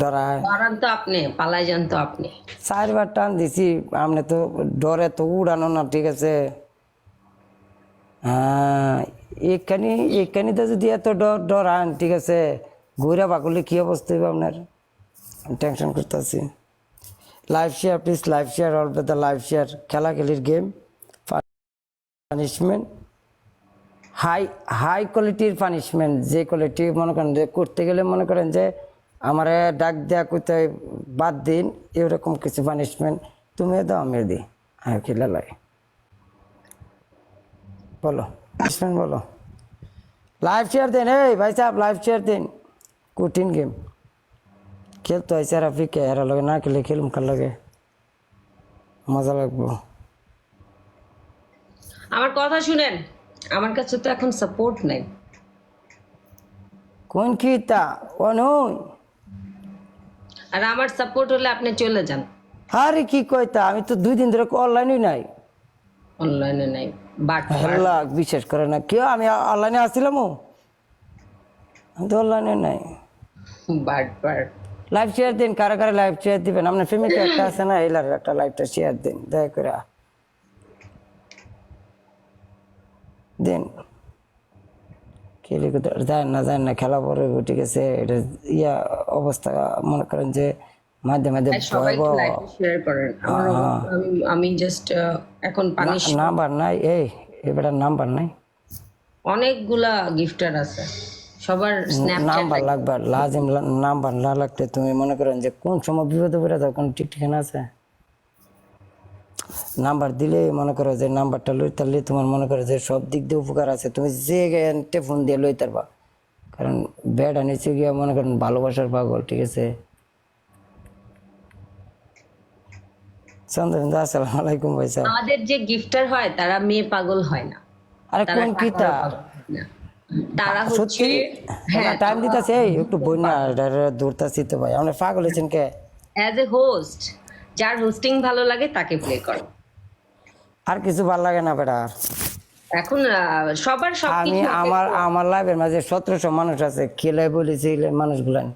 ডরায় পালান তো আপনি পালাই যান তো আপনি। চারবার টান দিছি আপনি তো ডরে তো উড়ানো না ঠিক আছে? হ্যাঁ যদি এত ডর ডরান ঠিক আছে? ঘুরে বাকুলে কি অবস্থা হবে আপনার? টেনশন করতেছি। Live share please live share all the live share খেলা খেলির গেম পানিশমেন্ট হাই হাই কোয়ালিটির পানিশমেন্ট যে কোয়ালিটি মনে করেন যে করতে গেলে মনে করেন যে আমার ডাক দেয়া করতে বাদ দিন এরকম কিছু পানিশমেন্ট তুমি দাও আমি দিই। হ্যাঁ খেলে লাই বলো পানিশমেন্ট বলো। লাইভ শেয়ার দিন এই ভাই সাহেব লাইভ শেয়ার দিন। কঠিন গেম খেলতে হয় স্যার আপনি কে এরা লগে না খেলে খেলুম কার লাগে? মজা লাগবো। আমার কথা শুনেন আমার কাছে তো এখন সাপোর্ট নাই। কোন কি তা? অনুই। আর আমার সাপোর্ট হলে আপনি চলে যান। আরে কি কইতা? আমি তো দুই দিন ধরে অনলাইনই নাই। অনলাইনে নাই। বাট হেল্লা বিশ্বাস করে না। কেউ আমি অনলাইনে আসছিলাম আমি তো অনলাইনে নাই। বাট বাট লাইভ শেয়ার দিন কারা কারা লাইভ শেয়ার দিবেন? আপনার ফ্যামিলি একটা আছে না? এলার একটা লাইভটা শেয়ার দিন। দয়া করে দিন। খেলে যায় না যায় না খেলা পরে ঠিক আছে এটা ইয়া অবস্থা। মনে করেন যে মাঝে মাঝে আমার অবস্থা- আমি- জাস্ট এখন পানি নাম্বার নাই এই এবার নাম্বার নাই। অনেকগুলা গিফটার আছে। সবার নাম্বার লাগবে। লাজিম নাম্বার না লাগতে তুমি মনে করেন যে কোন সময় বিপদে পড়ে যাও কোন ঠিক ঠিকানা আছে? নাম্বার দিলে মনে করো যে নাম্বারটা লই তাহলে তোমার মনে করো যে সব দিক দিয়ে উপকার আছে তুমি যে গেন্টে ফোন দিয়ে লই তারবা কারণ বেড নিচে গিয়া মনে করেন ভালোবাসার পাগল ঠিক আছে? আসসালামু আলাইকুম ভাই সাহেব আমাদের যে গিফটার হয় তারা মেয়ে পাগল হয় না। আরে কোন কিতা? তারা হচ্ছে সত্যি টাইম দিতেছে একটু বন্যা দূরতাছি তো ভাই। আমরা পাগল হয়েছেন কে? অ্যাজ এ হোস্ট যার হোস্টিং ভালো লাগে তাকে প্লে করো। আর কিছু ভালো লাগে না বেটা। এখন সবার সব আমি আমার আমার লাইফের মাঝে সতেরোশো মানুষ আছে খেলে বলেছি এই মানুষগুলান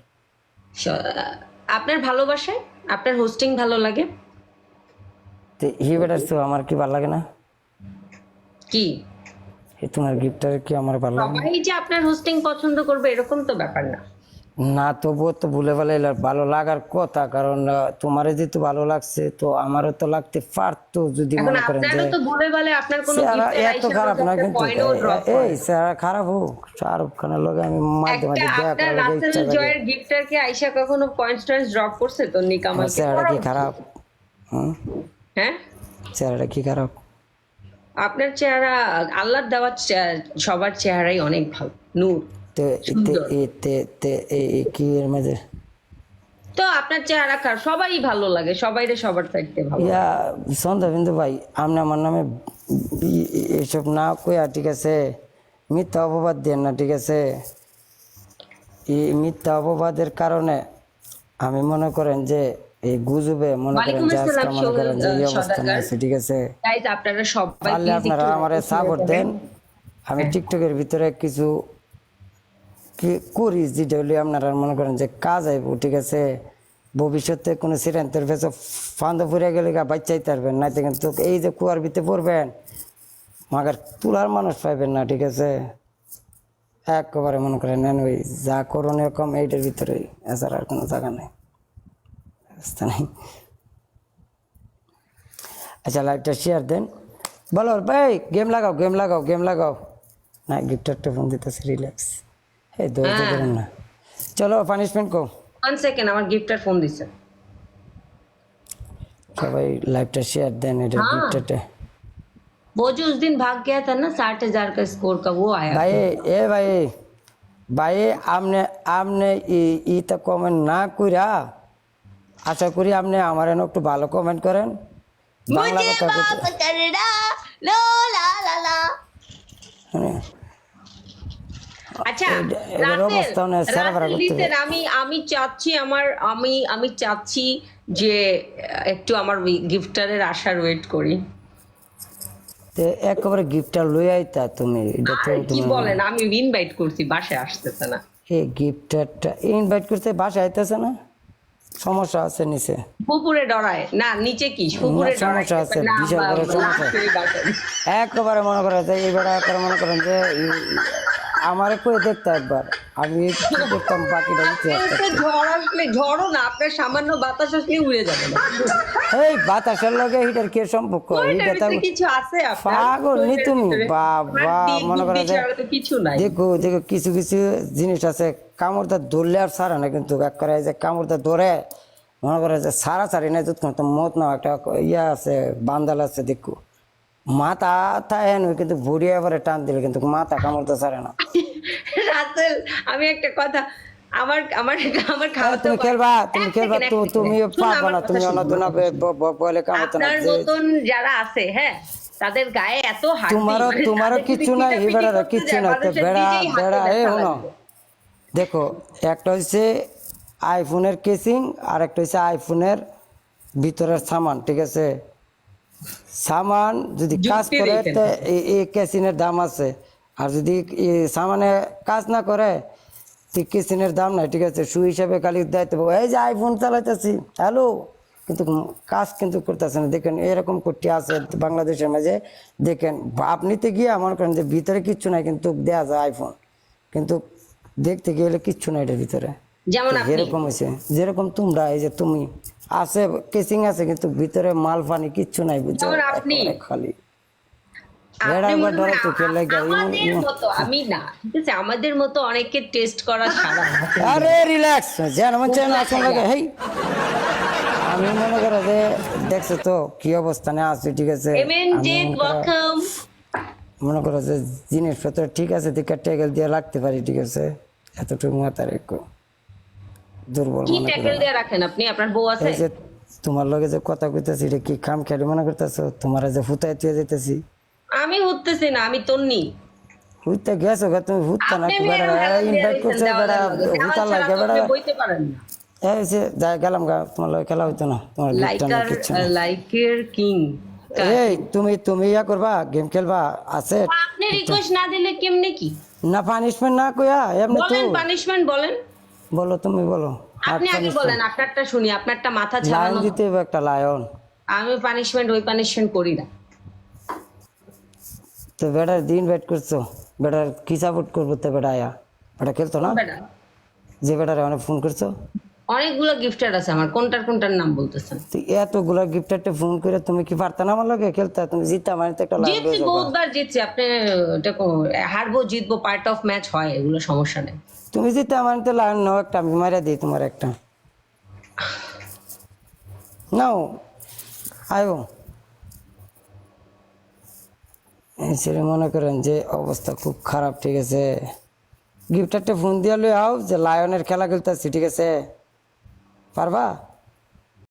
আপনার ভালোবাসায় আপনার হোস্টিং ভালো লাগে? তো হি বেটার তো আমার কি ভালো লাগে না? কি? তোমার গিফটার কি আমার ভালো লাগে? সবাই যে আপনার হোস্টিং পছন্দ করবে এরকম তো ব্যাপার না। না তবুও তো ভুলে ভালো ভালো লাগার কথা কারণ আহ, তোমারও যেহেতু ভালো লাগছে তো আমারও তো লাগতে পারতো যদি মনে করেন যে বলে বলে আপনার চেহারা এত খারাপ না কিন্তু এই চেহারা খারাপ হোক শাহরুখ খানের লগে আমি মাঝে মাঝে দেখা করার ইচ্ছা জয়ের গিফটার কি আয়শা কখনো পয়েন্টস টয়েন্টস ড্রপ করছে তো আমার চেহারা কি খারাপ? হ্যাঁ? চেহারাটা কি খারাপ? আপনার চেহারা আল্লাহর দেওয়া চে- সবার চেহারাই অনেক ভালো নূর। তে তে তে তে কি এর মাঝে তো আপনার চেহারা সবাই ভালো লাগে সবাইরে সবার ভালো ইয়া সন্ধ্যা বিন্দু ভাই আপনি আমার নামে এসব না কইয়া ঠিক আছে মিথ্যা অপবাদ দেন না ঠিক আছে? এই মিথ্যা অপবাদের কারণে আমি মনে করেন যে এই গুজবে মনে করেন যে মনে করেন যে এই অবস্থান আছে ঠিক আছে? আপনারা সবাই আপনারা আমার সাপোর্ট দেন। আমি টিকটকের ভিতরে কিছু করি যেটা হলে আপনারা মনে করেন যে কাজ আইব, ঠিক আছে? ভবিষ্যতে কোনো সিদ্ধান্তের ভেসে ফান্দ ফুরে গেলে গা বাচ্চাই পারবেন না তো কিন্তু এই যে কুয়ার ভিতরে পড়বেন, মাগার তুলার মানুষ পাইবেন না, ঠিক আছে? একেবারে মনে করেন নেন ওই যা করণীয় কম, এইটার ভিতরে এছাড়া আর কোনো জায়গা নেই। ব্যবস্থা নেই। আচ্ছা লাইভটা শেয়ার দেন। বলো, ভাই গেম লাগাও গেম লাগাও গেম লাগাও। না গিফটারটা ফোন দিতেছে রিল্যাক্স এই ধৈর্য ধরুন না চলো পানিশমেন্ট কো ওয়ান সেকেন্ড আমার গিফটার ফোন দিছে সবাই লাইভটা শেয়ার দেন এটা গিফটারটা वो जो उस दिन भाग गया था ना साठ हजार का स्कोर का वो आया ভাই এ ভাই ভাই আমনে আমনে ই- ইটা কমেন্ট না কইরা আশা করি আপনি আমার এনে একটু ভালো কমেন্ট করেন বাংলা কথা আচ্ছা রাসেল, আমি আমি চাচ্ছি আমার আমি আমি চাচ্ছি যে একটু আমার গিফটারের আশার ওয়েট করি। তে একেবারে গিফটটা লই আইতা তুমি এটা তো কি বলেন আমি ইনভাইট করছি বাসায় আসতেছে না। এই গিফটারটা ইনভাইট করতে বাসায় আইতেছে না? সমস্যা আছে নিচে। পুকুরে ডরায়। না নিচে কি? পুকুরে সমস্যা আছে, বিশাল বড় সমস্যা। একেবারে মনে করেন যে এইবার একবারে মনে করেন যে আমার করে দেখতে একবার। আমি কি করতাম বাকিটা দিতে ঝড় আসলে ঝড়ও না আপনার সামান্য বাতাস আসলে উড়ে যাবে। না এই বাতাসের লগে হিটার কি সম্পর্ক? হিটার কিছু আছে পাগল নি তুমি? বাবা মনে করো যে কিছু নাই। দেখো দেখো কিছু কিছু জিনিস আছে। কামড়টা ধরলে আর সারা না কিন্তু। এক করে যে কামড়টা ধরে মনে করে যে সারা সারি না যতক্ষণ তো মত না একটা ইয়া আছে বান্দাল আছে দেখো। মাথা থাকে কিন্তু ভুড়ি এবারে টান দিলে কিন্তু মাথা কামড়টা সারে না। রাসেল আমি একটা কথা আমার আমার আমার খাওয়া তুমি খেলবা তুমি খেলবা তো তুমি পারবা না তুমি বলে কামড়তে না আপনার মতন যারা আছে হ্যাঁ তাদের গায়ে এত হাড্ডি, তোমারও মানে তোমারও যদি নাই এবারে নাই তো বেড়া বেড়া এ হলো। দেখো একটা হচ্ছে আইফোনের কেসিং আর একটা হচ্ছে আইফোনের ভিতরের সামান ঠিক আছে? সামান যদি কাজ করে এই- কেসিনের দাম আছে। আর যদি সামানে কাজ না করে তো কেসিনের দাম নাই ঠিক আছে? সু হিসাবে খালি দায়িত্ব। এই যে আইফোন চালাইতেছি হ্যালো? কিন্তু কাজ কিন্তু করতেছে না। দেখেন এরকম করতে আছে বাংলাদেশের মাঝে। দেখেন আপনিতে গিয়ে মনে করেন যে ভিতরে কিচ্ছু নাই কিন্তু দেয়া যায় আইফোন কিন্তু দেখতে গেলে কিচ্ছু নাই এটার ভিতরে। যেমন আপনি। যেরকম হয়েছে যেরকম তোমরা এই যে তুমি আছে কেসিং আছে কিন্তু ভিতরে মাল পানি কিচ্ছু নাই বুঝছ? আপনি। খালি। আমি না ঠিক আছে? আমাদের মতো অনেককে টেস্ট করা ছাড়া আরে রিল্যাক্স যেন মন চায় না হেই। আমি মনে করো যে দেখছ তো কি অবস্থানে আছি ঠিক আছে। মনে মনে করো যে জিনিসপত্র ঠিক আছে দিকে টেকেল দিয়ে রাখতে পারি ঠিক আছে? এতটুকু মাথা রেখো। দুর্বল কি ট্যাকেল দিয়ে রাখেন আপনি? আপনার বউ আছে? তোমার লগে যে কথা কইতেছি এটা কি খাম মনে করতেছো? তোমার যে তুই যেতেছি আমি উঠতেছি না আমি তন্নি। হুইতে গেছো গা তুমি হুইতে না বেড়া ইনভাইট করছে বেড়া লাগে বেড়া। বইতে পারেন না। এই যে গেলাম গা তোমার লগে খেলা হইতো না তোমার লাইকার লাইকের কিং এই তুমি তুমি ইয়া করবা গেম খেলবা আছে? আপনি রিকোয়েস্ট না দিলে কেমনে কি? না পানিশমেন্ট না কইয়া এমনি তো বলেন পানিশমেন্ট বলেন। বলো তুমি বলো। আপনি আগে বলেন আপনারটা শুনি আপনারটা মাথা লায়ন ছাড়ানো দিতে হবে একটা লায়ন আমি পানিশমেন্ট ওই পানিশমেন্ট করি না। তো বেটার দিন ব্যাট করছ। বেটার কি সাপোর্ট করব তো বেটা আয়া? বেটা খেলতো না? বেটা, যে বেটারে অনেক ফোন করছ? অনেকগুলো গিফটার আছে আমার কোনটার কোনটার নাম বলতেছেন তো এতগুলা গিফটারটা ফোন করে তুমি কি পারতা না আমার লগে খেলতে? তুমি জিততা মানে তো একটা লাভ জিতছি বহুতবার জিতছি। আপনি এটা কো- হারবো জিতবো পার্ট অফ ম্যাচ হয় এগুলো সমস্যা নেই। তুমি যদি আমার তো নাও, একটা আমি মারা দিই তোমার একটা। নাও, আয়ো। সেটা মনে করেন যে অবস্থা খুব খারাপ, ঠিক আছে? গিফটারটা ফোন দিয়ে লই আও যে লায়নের খেলা খেলতেছি, ঠিক আছে? পারবা?